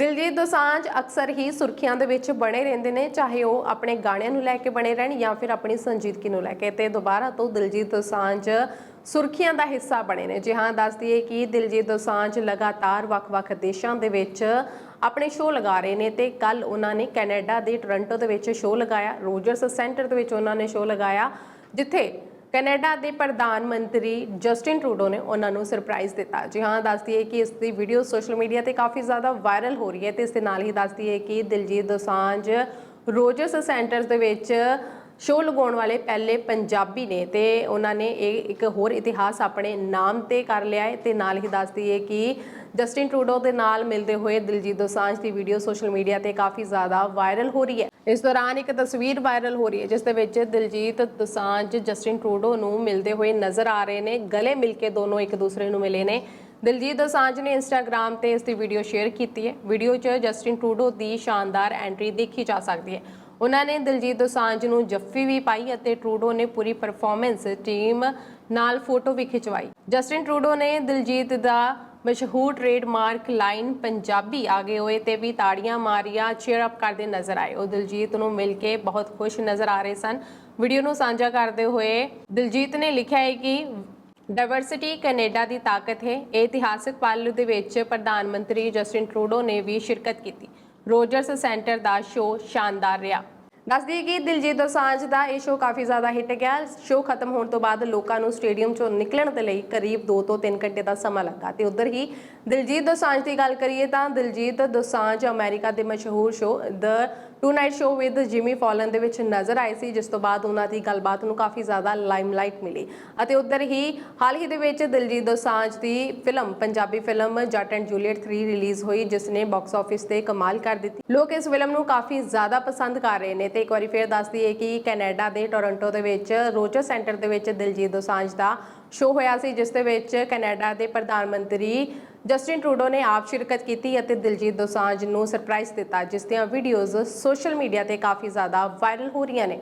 ਦਿਲਜੀਤ ਦੋਸਾਂਝ ਅਕਸਰ ਹੀ ਸੁਰਖੀਆਂ ਦੇ ਵਿੱਚ ਬਣੇ ਰਹਿੰਦੇ ਨੇ, ਚਾਹੇ ਉਹ ਆਪਣੇ ਗਾਣਿਆਂ ਨੂੰ ਲੈ ਕੇ ਬਣੇ ਰਹਿਣ ਜਾਂ ਫਿਰ ਆਪਣੀ ਸੰਜੀਦਗੀ ਨੂੰ ਲੈ ਕੇ। ਤੇ ਦੁਬਾਰਾ ਤੋਂ ਦਿਲਜੀਤ ਦੋਸਾਂਝ ਸੁਰਖੀਆਂ ਦਾ ਹਿੱਸਾ ਬਣੇ ਨੇ। ਜੀ ਹਾਂ, ਦੱਸ ਦਈਏ ਕਿ ਦਿਲਜੀਤ ਦੋਸਾਂਝ ਲਗਾਤਾਰ ਵੱਖ-ਵੱਖ ਦੇਸ਼ਾਂ ਦੇ ਵਿੱਚ ਆਪਣੇ ਸ਼ੋਅ ਲਗਾ ਰਹੇ ਨੇ ਤੇ ਕੱਲ ਉਹਨਾਂ ਨੇ ਕੈਨੇਡਾ ਦੇ ਟੋਰਾਂਟੋ ਦੇ ਵਿੱਚ ਸ਼ੋਅ ਲਗਾਇਆ, ਰੋਜਰਸ ਸੈਂਟਰ ਦੇ ਵਿੱਚ ਉਹਨਾਂ ਨੇ ਸ਼ੋਅ ਲਗਾਇਆ, ਜਿੱਥੇ ਕੈਨੇਡਾ ਦੇ ਪ੍ਰਧਾਨ ਮੰਤਰੀ ਜਸਟਿਨ ਟਰੂਡੋ ਨੇ ਉਹਨਾਂ ਨੂੰ ਸਰਪ੍ਰਾਈਜ਼ ਦਿੱਤਾ। ਜੀ ਹਾਂ, ਦੱਸਦੀ ਹੈ ਕਿ ਇਸ ਦੀ ਵੀਡੀਓ ਸੋਸ਼ਲ ਮੀਡੀਆ ਤੇ ਕਾਫੀ ਜ਼ਿਆਦਾ ਵਾਇਰਲ ਹੋ ਰਹੀ ਹੈ ਤੇ ਇਸ ਦੇ ਨਾਲ ਹੀ ਦੱਸਦੀ ਹੈ ਕਿ ਦਿਲਜੀਤ ਦੋਸਾਂਝ ਰੋਜਰਸ ਸੈਂਟਰ ਦੇ ਵਿੱਚ ਸ਼ੋਅ ਲਗਾਉਣ ਵਾਲੇ ਪਹਿਲੇ ਪੰਜਾਬੀ ਨੇ ਤੇ ਉਹਨਾਂ ਨੇ ਇਹ ਇੱਕ ਹੋਰ ਇਤਿਹਾਸ ਆਪਣੇ ਨਾਮ ਤੇ ਕਰ ਲਿਆ ਹੈ ਤੇ ਨਾਲ ਹੀ ਦੱਸਦੀ ਹੈ ਕਿ ਜਸਟਿਨ ਟਰੂਡੋ ਦੇ ਨਾਲ ਮਿਲਦੇ ਹੋਏ ਦਿਲਜੀਤ ਦੋਸਾਂਝ ਦੀ ਵੀਡੀਓ ਸੋਸ਼ਲ ਮੀਡੀਆ ਤੇ ਕਾਫੀ ਜ਼ਿਆਦਾ ਵਾਇਰਲ ਹੋ ਰਹੀ ਹੈ। ਇਸ ਦੌਰਾਨ ਇੱਕ ਤਸਵੀਰ ਵਾਇਰਲ ਹੋ ਰਹੀ ਹੈ, ਜਿਸ ਦੇ ਵਿੱਚ ਦਿਲਜੀਤ ਦੋਸਾਂਝ, ਜਸਟਿਨ ਟਰੂਡੋ ਨੂੰ ਮਿਲਦੇ ਹੋਏ ਨਜ਼ਰ ਆ ਰਹੇ ਨੇ, ਗਲੇ ਮਿਲ ਕੇ ਦੋਨੋਂ ਇੱਕ ਦੂਸਰੇ ਨੂੰ ਮਿਲੇ ਨੇ। ਦਿਲਜੀਤ ਦੋਸਾਂਝ ਨੇ ਇੰਸਟਾਗ੍ਰam ਤੇ ਇਸ ਦੀ ਵੀਡੀਓ ਸ਼ੇਅਰ ਕੀਤੀ ਹੈ। ਵੀਡੀਓ 'ਚ ਜਸਟਿਨ ਟਰੂਡੋ ਦੀ ਸ਼ਾਨਦਾਰ ਐਂਟਰੀ ਦੇਖੀ ਜਾ ਸਕਦੀ ਹੈ। ਉਹਨਾਂ ਨੇ ਦਿਲਜੀਤ ਦੋਸਾਂਝ ਨੂੰ ਜੱਫੀ ਵੀ ਪਾਈ ਅਤੇ ਟਰੂਡੋ ਨੇ ਪੂਰੀ ਪਰਫਾਰਮੈਂਸ ਟੀਮ ਨਾਲ ਫੋਟੋ ਵੀ ਖਿਚਵਾਈ। ਜਸਟਿਨ ਟਰੂਡੋ ਨੇ ਦਿਲਜੀਤ ਦਾ ਮਸ਼ਹੂਰ ਟ੍ਰੇਡਮਾਰਕ ਲਾਈਨ ਪੰਜਾਬੀ ਆਗੇ ਹੋਏ ਤੇ ਵੀ ਤਾੜੀਆਂ ਮਾਰੀਆਂ ਚੀਅਰ ਅਪ ਕਰਦੇ ਨਜ਼ਰ ਆਏ। ਉਹ ਦਿਲਜੀਤ ਨੂੰ ਮਿਲ ਕੇ ਬਹੁਤ ਖੁਸ਼ ਨਜ਼ਰ ਆ ਰਹੇ ਸਨ। ਵੀਡੀਓ ਨੂੰ ਸਾਂਝਾ ਕਰਦੇ ਹੋਏ ਦਿਲਜੀਤ ਨੇ ਲਿਖਿਆ ਹੈ ਕਿ ਡਾਇਵਰਸਿਟੀ ਕੈਨੇਡਾ ਦੀ ਤਾਕਤ ਹੈ। ਇਹ ਇਤਿਹਾਸਕ ਪਲ ਦੇ ਵਿੱਚ ਪ੍ਰਧਾਨ ਮੰਤਰੀ ਜਸਟਿਨ ਟਰੂਡੋ ਨੇ ਵੀ ਸ਼ਿਰਕਤ ਕੀਤੀ। ਰੋਜਰਸ ਸੈਂਟਰ ਦਾ ਸ਼ੋਅ ਸ਼ਾਨਦਾਰ ਰਿਹਾ। ਦੱਸਦੀ ਕਿ ਦਿਲਜੀਤ ਦੋਸਾਂਝ ਦਾ ਇਹ ਸ਼ੋਅ ਕਾਫੀ ਜ਼ਿਆਦਾ ਹਿੱਟ ਗਿਆ। ਸ਼ੋਅ ਖਤਮ ਹੋਣ ਤੋਂ ਬਾਅਦ ਲੋਕਾਂ ਨੂੰ ਸਟੇਡੀਅਮ ਚੋਂ ਨਿਕਲਣ ਦੇ ਲਈ ਕਰੀਬ 2 ਤੋਂ 3 ਘੰਟੇ ਦਾ ਸਮਾਂ ਲੱਗਾ ਤੇ ਉਧਰ ਹੀ ਦਿਲਜੀਤ ਦੋਸਾਂਝ ਦੀ ਗੱਲ ਕਰੀਏ ਤਾਂ ਦਿਲਜੀਤ ਦੋਸਾਂਝ ਅਮਰੀਕਾ ਦੇ ਮਸ਼ਹੂਰ show the tonight show with Jimmy Fallon ਦੇ ਵਿੱਚ ਨਜ਼ਰ ਆਏ ਸੀ, ਜਿਸ ਤੋਂ ਬਾਅਦ ਉਹਨਾਂ ਦੀ ਗੱਲਬਾਤ ਨੂੰ ਕਾਫੀ ਜ਼ਿਆਦਾ ਲਾਈਮਲਾਈਟ ਮਿਲੀ। ਅਤੇ ਉਧਰ ਹੀ ਹਾਲ ਹੀ ਦੇ ਵਿੱਚ ਦਿਲਜੀਤ ਦੋਸਾਂਝ ਦੀ film Punjabi film Jatt and Juliet 3 release ਹੋਈ, ਜਿਸ ਨੇ ਬਾਕਸ ਆਫਿਸ ਤੇ ਕਮਾਲ ਕਰ ਦਿੱਤੀ। ਲੋਕ ਇਸ ਫਿਲਮ ਨੂੰ ਕਾਫੀ ਜ਼ਿਆਦਾ ਪਸੰਦ ਕਰ ਰਹੇ ਨੇ ਤੇ ਇੱਕ ਵਾਰੀ ਫੇਰ ਦੱਸ ਦਈਏ ਕਿ ਕੈਨੇਡਾ ਦੇ ਟੋਰਾਂਟੋ ਦੇ ਵਿੱਚ ਰੋਜਰ ਸੈਂਟਰ ਦੇ ਵਿੱਚ ਦਿਲਜੀਤ ਦੋਸਾਂਝ ਦਾ ਸ਼ੋਅ ਹੋਇਆ ਸੀ, ਜਿਸ ਦੇ ਵਿੱਚ ਕੈਨੇਡਾ ਦੇ ਪ੍ਰਧਾਨ ਮੰਤਰੀ ਜਸਟਿਨ ਟਰੂਡੋ ਨੇ ਆਪ ਸ਼ਿਰਕਤ ਕੀਤੀ ਅਤੇ ਦਿਲਜੀਤ ਦੋਸਾਂਝ ਨੂੰ ਸਰਪ੍ਰਾਈਜ਼ ਦਿੱਤਾ, ਜਿਸ ਦੀਆਂ ਵੀਡੀਓਜ਼ ਸੋਸ਼ਲ ਮੀਡੀਆ ਤੇ ਕਾਫੀ ਜ਼ਿਆਦਾ ਵਾਇਰਲ ਹੋ ਰਹੀਆਂ ਨੇ।